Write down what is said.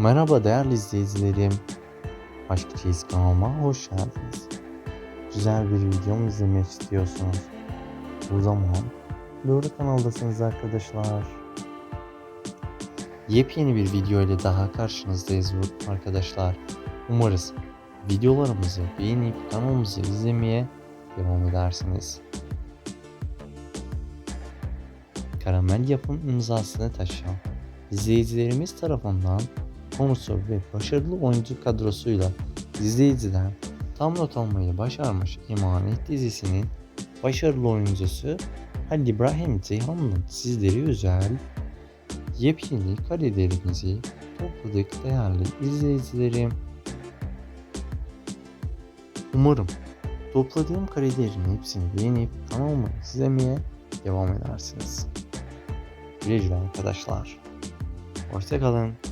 Merhaba değerli izleyicilerim. Aşk Çeyiz kanalıma hoş geldiniz. Güzel bir videomu izlemek istiyorsunuz. O zaman doğru kanaldasınız arkadaşlar. Yepyeni bir video ile daha karşınızdayız arkadaşlar. Umarız videolarımızı beğenip kanalımızı izlemeye devam edersiniz. Karamel yapım imzasını taşıyan izleyicilerimiz tarafından konusu ve başarılı oyuncu kadrosuyla izleyiciden tam not almayı başarmış Emanet dizisinin başarılı oyuncusu Halil İbrahim Ceyhan'ın sizlere özel yepyeni karelerimizi topladık değerli izleyicilerim. Umarım topladığım karelerin hepsini beğenip kanalımı izlemeye devam edersiniz. Güle güle arkadaşlar. Hoşçakalın.